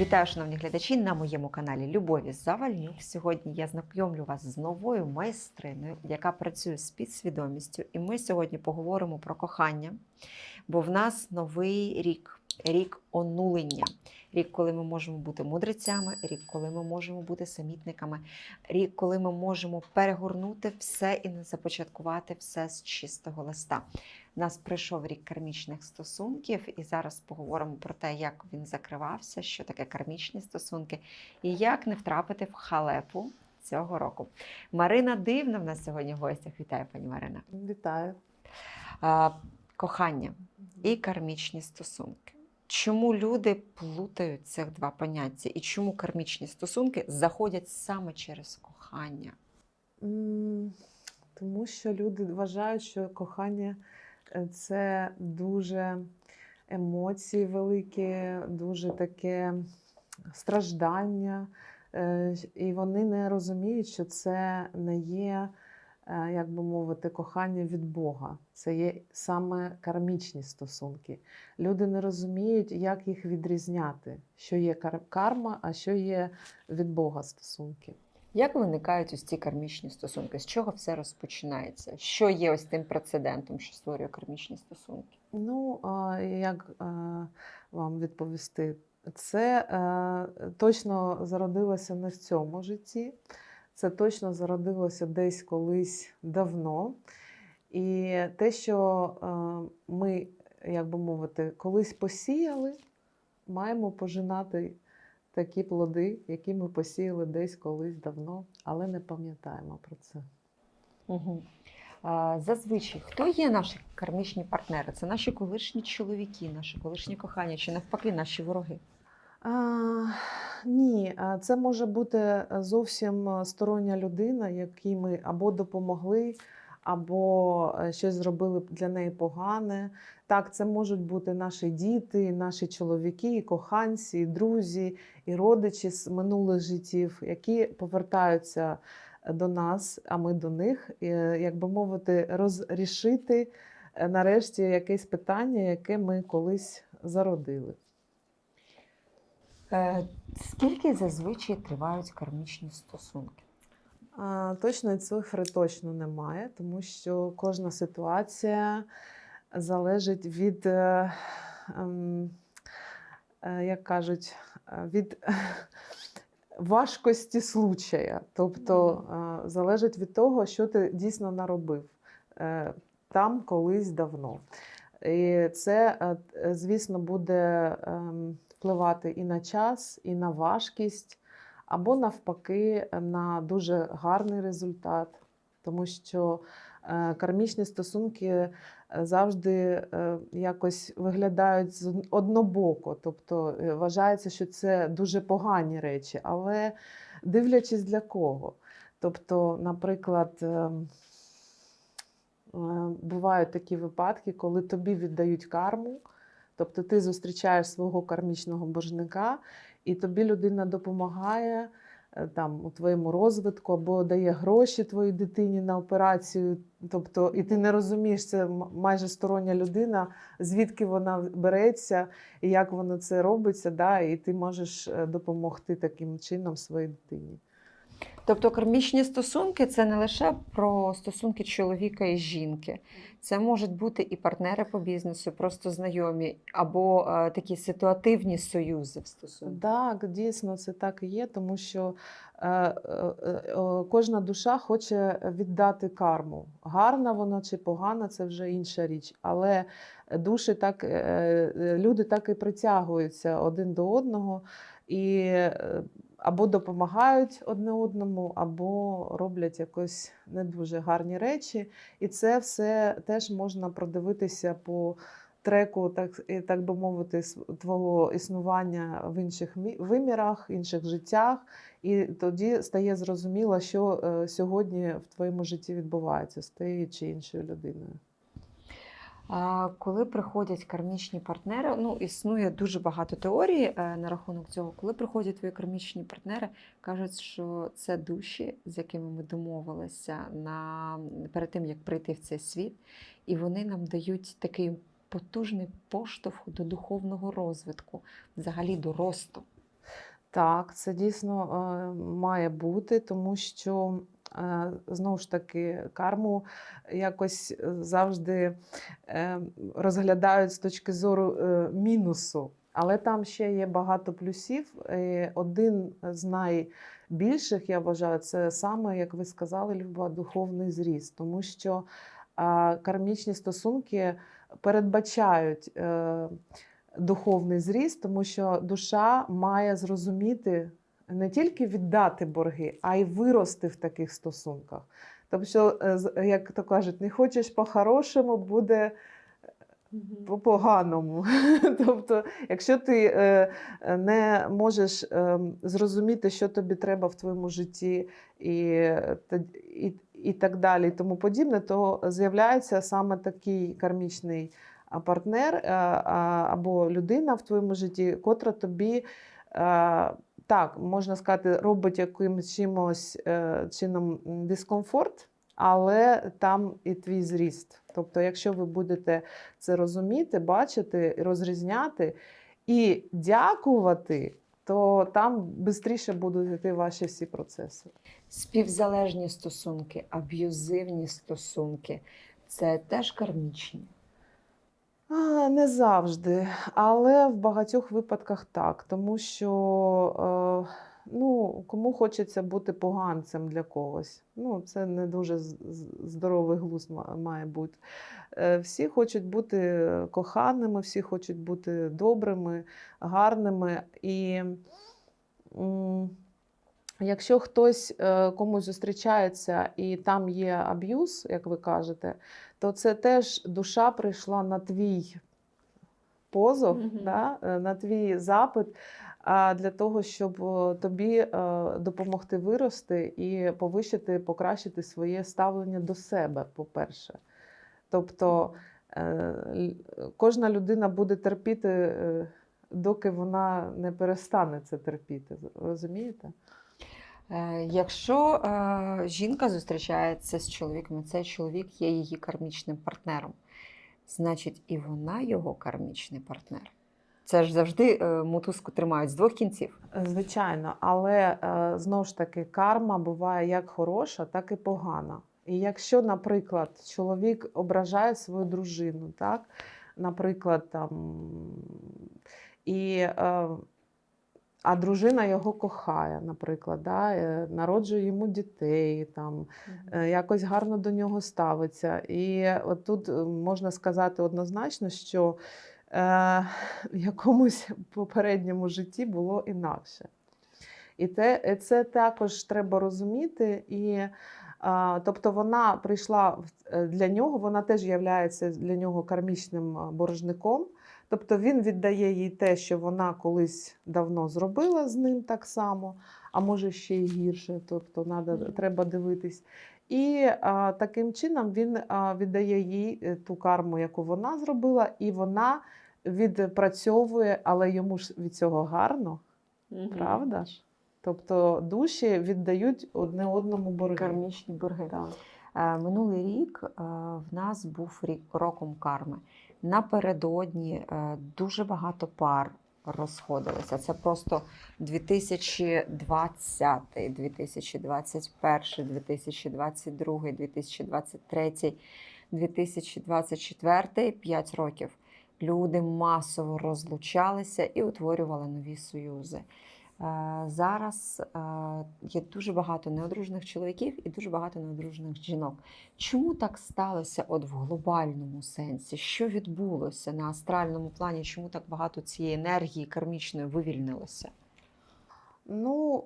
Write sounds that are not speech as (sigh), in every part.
Вітаю, шановні глядачі, на моєму каналі Любові Завальнюк. Сьогодні я знайомлю вас з новою майстриною, яка працює з підсвідомістю. І ми сьогодні поговоримо про кохання, бо в нас новий рік, рік онулення. Рік, коли ми можемо бути мудрецями, рік, коли ми можемо бути самітниками, рік, коли ми можемо перегорнути все і не започаткувати все з чистого листа. У нас прийшов рік кармічних стосунків, і зараз поговоримо про те, як він закривався, що таке кармічні стосунки, і як не втрапити в халепу цього року. Марина Дивна в нас сьогодні в гостях. Вітаю, пані Марина. Вітаю. А, кохання і кармічні стосунки. Чому люди плутають цих два поняття? І чому кармічні стосунки заходять саме через кохання? Тому що люди вважають, що кохання це дуже емоції великі, дуже таке страждання. Е, І вони не розуміють, що це не є, е, як би мовити, кохання від Бога. Це є саме кармічні стосунки. Люди не розуміють, як їх відрізняти, що є карма, а що є від Бога стосунки. Як виникають ось ці кармічні стосунки? З чого все розпочинається? Що є ось тим прецедентом, що створює кармічні стосунки? Ну, як а, вам відповісти? Це е, точно зародилося не в цьому житті, це точно зародилося десь колись давно. І те, що е, ми, як би мовити, колись посіяли, маємо пожинати такі плоди, які ми посіяли десь колись давно, але не пам'ятаємо про це. Угу. Зазвичай, хто є наші кармічні партнери? Це наші колишні чоловіки, наші колишні кохання, чи навпаки, наші вороги? А, ні, це може бути зовсім стороння людина, якій ми або допомогли, або е, щось зробили для неї погане. Так, це можуть бути наші діти, наші чоловіки, коханці, друзі, і родичі з минулих життів, які повертаються до нас, а ми до них, і, як би мовити, розрішити е, нарешті якесь питання, яке ми колись зародили. Е, Скільки зазвичай тривають кармічні стосунки? Точної цифри точно немає, тому що кожна ситуація залежить від, е, ем, е, як кажуть, е, від (laughs) важкості случая. Тобто залежить від того, що ти дійсно наробив там колись давно. І це, звісно, буде ем, впливати і на час, і на важкість або навпаки на дуже гарний результат, тому що е, кармічні стосунки е, завжди е, якось виглядають з однобоко, тобто е, вважається, що це дуже погані речі, але дивлячись для кого. Тобто, наприклад, е, е, бувають такі випадки, коли тобі віддають карму, тобто ти зустрічаєш свого кармічного боржника, і тобі людина допомагає е, там у твоєму розвитку або дає гроші твоїй дитині на операцію. Тобто, і ти не розумієш, це майже стороння людина, звідки вона береться і як воно це робиться, да, і ти можеш е, допомогти таким чином своїй дитині. Тобто кармічні стосунки це не лише про стосунки чоловіка і жінки. Це можуть бути і партнери по бізнесу, просто знайомі, або е, такі ситуативні союзи в стосунках. Так, дійсно, це так і є, тому що е, е, е, кожна душа хоче віддати карму. Гарна вона чи погана, це вже інша річ. Але душі так, е, е, люди так і притягуються один до одного і е, або допомагають одне одному, або роблять якось не дуже гарні речі. І це все теж можна продивитися по треку, так, так би мовити, твого існування в інших вимірах, інших життях. І тоді стає зрозуміло, що е, сьогодні в твоєму житті відбувається з тією чи іншою людиною. Коли приходять кармічні партнери, ну існує дуже багато теорій е, на рахунок цього. Коли приходять твої кармічні партнери, кажуть, що це душі, з якими ми домовилися на перед тим, як прийти в цей світ, і вони нам дають такий потужний поштовх до духовного розвитку, взагалі до росту. Так, це дійсно е, має бути, тому що знову ж таки карму якось е, завжди е, розглядають з точки зору е, мінусу. Але там ще є багато плюсів. Один з найбільших, я вважаю, це саме, як ви сказали, Люба, духовний зріст, тому що кармічні стосунки передбачають духовний зріст, тому що душа має зрозуміти не тільки віддати борги, а й вирости в таких стосунках. Тобто, що, е, як то кажуть, не хочеш по-хорошому, буде по-поганому. (laughs) Тобто, якщо ти е, е, не можеш е, зрозуміти, що тобі треба в твоєму житті, і, е, і, і так далі, і тому подібне, то з'являється саме такий кармічний партнер е, або людина в твоєму житті, котра тобі. Так, можна сказати, робить якимось чимось е, чином дискомфорт, але там і твій зріст. Тобто, якщо ви будете це розуміти, бачити, розрізняти і дякувати, то там швидше будуть йти ваші всі процеси. Співзалежні стосунки, аб'юзивні стосунки це теж кармічні. Не завжди, але в багатьох випадках так, тому що е, ну, кому хочеться бути поганцем для когось. Ну, це не дуже здоровий глузд має бути. Е, Всі хочуть бути коханими, всі хочуть бути добрими, гарними. І якщо хтось е, комусь зустрічається і там є аб'юз, як ви кажете, то це теж душа прийшла на твій позов, Мгм. да, е, на твій запит, для того, щоб е, тобі допомогти вирости і повищити, покращити своє ставлення до себе, по-перше. Тобто кожна людина буде терпіти, доки вона не перестане це терпіти. Розумієте? Е, Якщо е, жінка зустрічається з чоловіком, цей чоловік є її кармічним партнером, значить і вона його кармічний партнер. Це ж завжди е, мотузку тримають з двох кінців. Звичайно, але знову ж таки карма буває як хороша, так і погана. І якщо, наприклад, чоловік ображає свою дружину, так, наприклад, там, і, е, а дружина його кохає, наприклад, да, е, народжує йому дітей, там, е, якось гарно до нього ставиться. І от тут е, можна сказати однозначно, що е, в якомусь попередньому житті було інакше. І те, це також треба розуміти. І, тобто вона прийшла для нього, вона теж є для нього кармічним боржником. Тобто він віддає їй те, що вона колись давно зробила з ним так само, а може ще й гірше. Тобто надо, треба дивитись. І а, таким чином він а, віддає їй е, ту карму, яку вона зробила, і вона відпрацьовує, але йому ж від цього гарно, правда ж? Тобто душі віддають одне одному борги. Кармічні борги. Так. Е, Минулий рік е, в нас був рік роком карми. Напередодні е, дуже багато пар розходилися. Це просто 2020, 2021, 2022, 2023, 2024, 5 років. Люди масово розлучалися і утворювали нові союзи. Е, Зараз е, є дуже багато неодружених чоловіків і дуже багато неодружених жінок. Чому так сталося от в глобальному сенсі? Що відбулося на астральному плані? Чому так багато цієї енергії кармічної вивільнилося? Ну,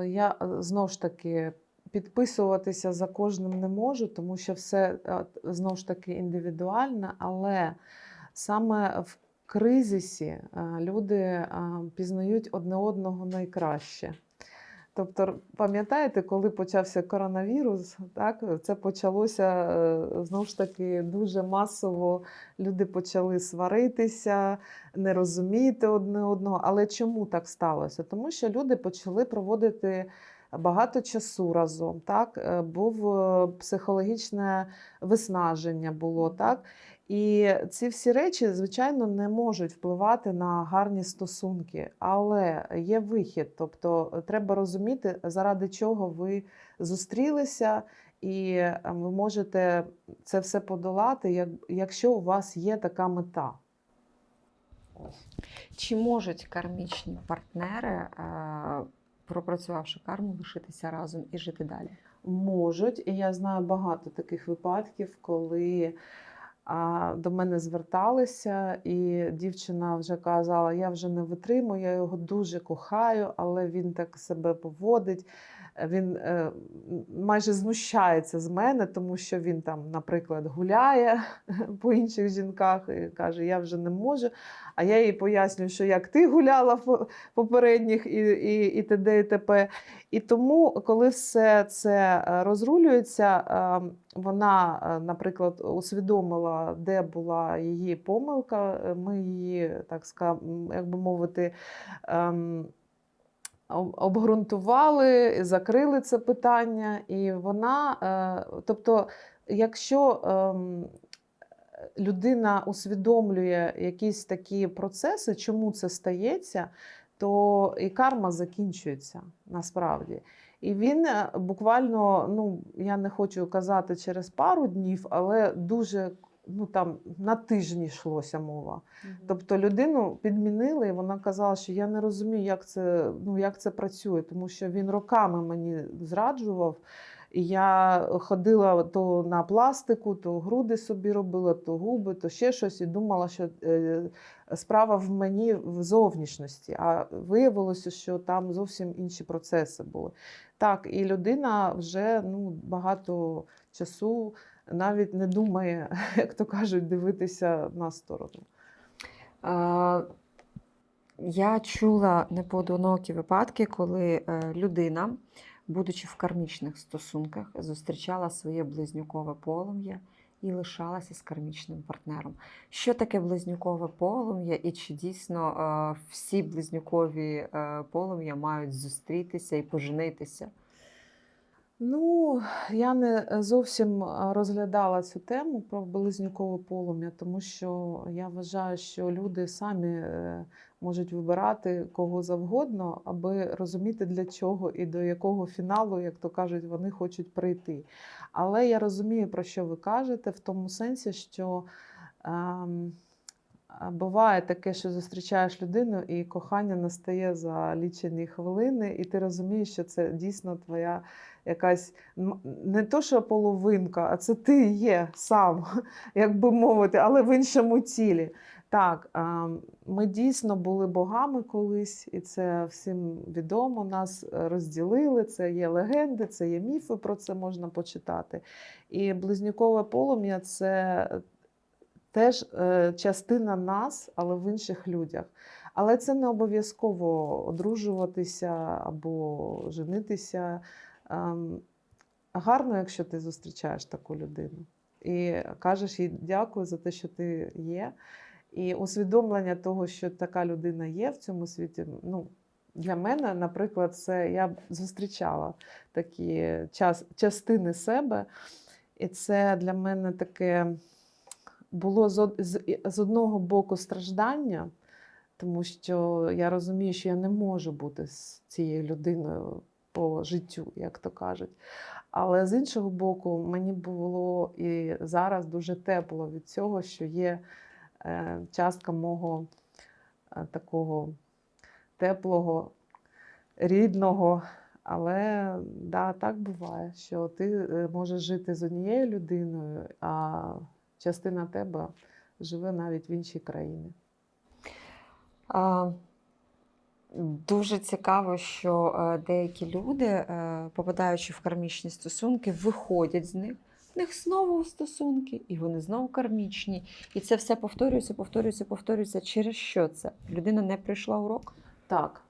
е, я знову ж таки підписуватися за кожним не можу, тому що все знову ж таки індивідуально, але саме в кризисі е, люди е, пізнають одне одного найкраще. Тобто, пам'ятаєте, коли почався коронавірус, так, це почалося е, знову ж таки дуже масово. Люди почали сваритися, не розуміти одне одного. Але чому так сталося? Тому що люди почали проводити багато часу разом. Так? Був психологічне виснаження було, так? І ці всі речі, звичайно, не можуть впливати на гарні стосунки, але є вихід. Тобто е, треба розуміти, заради чого ви зустрілися, і е, ви можете це все подолати, якщо у вас є така мета. Чи можуть кармічні партнери, е, пропрацювавши карму, лишитися разом і жити далі? Можуть, і я знаю багато таких випадків, коли до мене зверталися, і дівчина вже казала: я вже не витримую, я його дуже кохаю, але він так себе поводить. Він е, майже знущається з мене, тому що він там, наприклад, гуляє (laughs) по інших жінках і каже, я вже не можу. А я їй пояснюю, що як ти гуляла в попередніх і, і, і т.д. і т.п. І тому, коли все це е, розрулюється, е, вона, е, наприклад, усвідомила, де була її помилка. е, Ми її, так скажемо, як мовити, ем, об- обґрунтували, закрили це питання, і вона, е, тобто, якщо ем, людина усвідомлює якісь такі процеси, чому це стається, то і карма закінчується насправді. І він е, буквально, ну я не хочу казати через пару днів, але дуже ну там на тижні йшлося мова. Тобто людину підмінили, і вона казала, що я не розумію, як це, ну, як це працює, тому що він роками мені зраджував. І я ходила то на пластику, то груди собі робила, то губи, то ще щось, і думала, що е, справа в мені в зовнішності. А виявилося, що там зовсім інші процеси були. Так, і людина вже ну, багато часу навіть не думає, (laughs) як то кажуть, дивитися на сторону. Е, Я чула непоодинокі випадки, коли е, людина, будучи в кармічних стосунках, зустрічала своє близнюкове полум'я і лишалася з кармічним партнером. Що таке близнюкове полум'я, і чи дійсно е, всі близнюкові е, полум'я мають зустрітися і поженитися? Ну, я не зовсім розглядала цю тему про близнюкове полум'я, тому що я вважаю, що люди самі е, можуть вибирати кого завгодно, аби розуміти для чого і до якого фіналу, як то кажуть, вони хочуть прийти. Але я розумію, про що ви кажете, в тому сенсі, що ем, буває таке, що зустрічаєш людину, і кохання настає за лічені хвилини, і ти розумієш, що це дійсно твоя якась не то, що половинка, а це ти є сам, (laughs) як би мовити, але в іншому тілі. Так, ми дійсно були богами колись, і це всім відомо. Нас розділили. Це є легенди, це є міфи, про це можна почитати. І близнюкове полум'я це теж е, частина нас, але в інших людях. Але це не обов'язково одружуватися або женитися. Ем, Гарно, якщо ти зустрічаєш таку людину і кажеш їй дякую за те, що ти є. І усвідомлення того, що така людина є в цьому світі. Ну, для мене, наприклад, це я зустрічала такі час, частини себе, і це для мене таке було з, з, з одного боку страждання, тому що я розумію, що я не можу бути з цією людиною по життю, як то кажуть. Але з іншого боку, мені було і зараз дуже тепло від цього, що є е, частка мого е, такого теплого, рідного. Але да, так буває, що ти е, можеш жити з однією людиною, а частина тебе живе навіть в іншій країні. А, Дуже цікаво, що е, деякі люди, е, попадаючи в кармічні стосунки, виходять з них. В них знову стосунки, і вони знову кармічні. І це все повторюється, повторюється, повторюється. Через що це? Людина не пройшла урок? Так,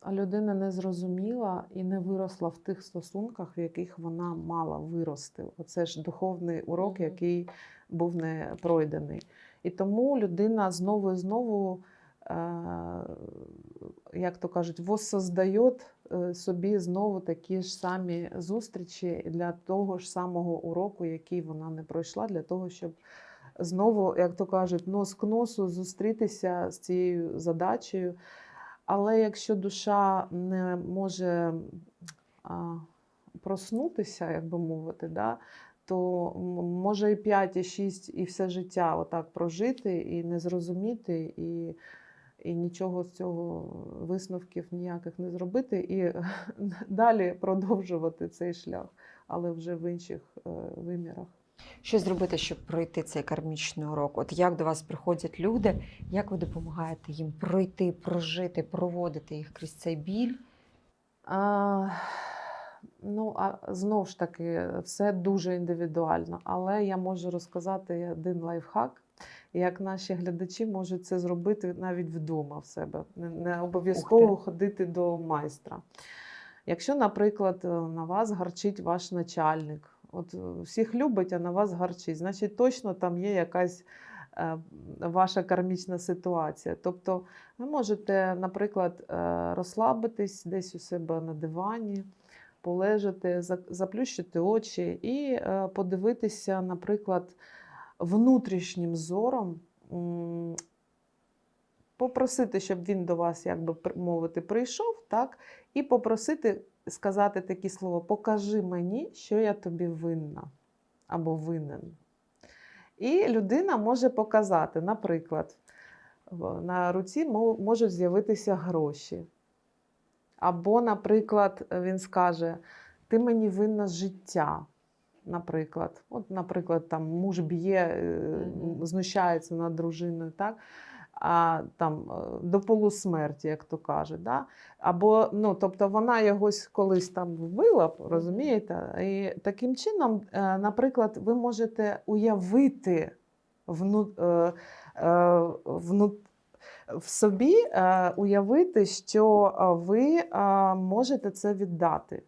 а людина не зрозуміла і не виросла в тих стосунках, в яких вона мала вирости. Оце ж духовний урок, який був не пройдений. І тому людина знову і знову, як то кажуть, воссоздає е, собі знову такі ж самі зустрічі для того ж самого уроку, який вона не пройшла, для того, щоб знову, як то кажуть, нос к носу зустрітися з цією задачею. Але якщо душа не може проснутися, як би мовити, да, то може і 5, і 6, і все життя отак прожити, і не зрозуміти, і, і нічого з цього висновків ніяких не зробити, і (laughs) далі продовжувати цей шлях, але вже в інших е, вимірах. Що зробити, щоб пройти цей кармічний урок? От як до вас приходять люди, як ви допомагаєте їм пройти, прожити, проводити їх крізь цей біль? А, ну, а знов ж таки, все дуже індивідуально, але я можу розказати один лайфхак, як наші глядачі можуть це зробити навіть вдома в себе. Не, не обов'язково ходити до майстра. Якщо, наприклад, е, на вас гарчить ваш начальник, от е, всіх любить, а на вас гарчить, значить точно там є якась е, ваша кармічна ситуація. Тобто ви можете, наприклад, розслабитись десь у себе на дивані, полежати, заплющити очі і подивитися, наприклад, внутрішнім зором, попросити, щоб він до вас, як би мовити, прийшов, так, і попросити сказати такі слова: покажи мені, що я тобі винна або винен. І людина може показати, наприклад, на руці можуть з'явитися гроші. Або, наприклад, він скаже: Ти мені винна життя. Наприклад, от, наприклад, там муж б'є, е, знущається над дружиною, так? А там е, до полусмерті, як то кажуть. Да? Або, ну, тобто вона йогось колись там вбила, розумієте? І таким чином, е, наприклад, ви можете уявити вну, вну, в собі уявити, що ви можете це віддати.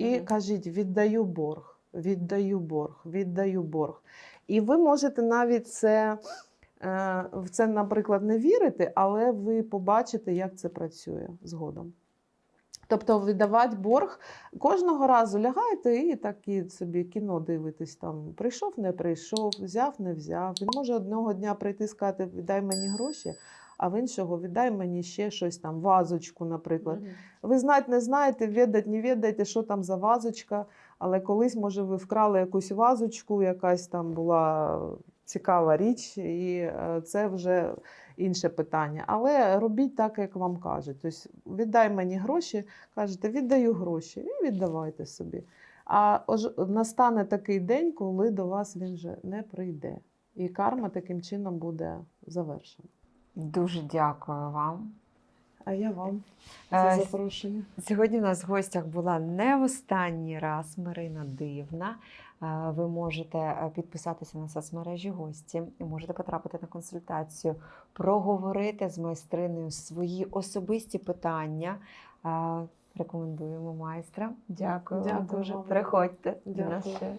І кажіть: віддаю борг, віддаю борг, віддаю борг. І ви можете навіть це, е, в це, наприклад, не вірити, але ви побачите, як це працює згодом. Тобто віддавати борг кожного разу лягаєте і такі собі кіно дивитесь там. Прийшов, не прийшов, взяв, не взяв. Він може одного дня прийти і сказати, віддай мені гроші, а в іншого віддай мені ще щось там, вазочку, наприклад. Ви знати не знаєте, віддать, не віддаєте, що там за вазочка, але колись, може, ви вкрали якусь вазочку, якась там була цікава річ, і е, це вже інше питання. Але робіть так, як вам кажуть. Тобто, віддай мені гроші, кажете, віддаю гроші, і віддавайте собі. А настане такий день, коли до вас він вже не прийде. І карма таким чином буде завершена. Дуже дякую вам. А я вам за запрошення. Сьогодні у нас в гостях була не в останній раз Марина Дивна. Ви можете е, підписатися на соцмережі гості можете потрапити на консультацію, проговорити з майстриною свої особисті питання. Рекомендуємо майстра. Дякую, вам Дякую дуже. Приходьте. до нас Дякую.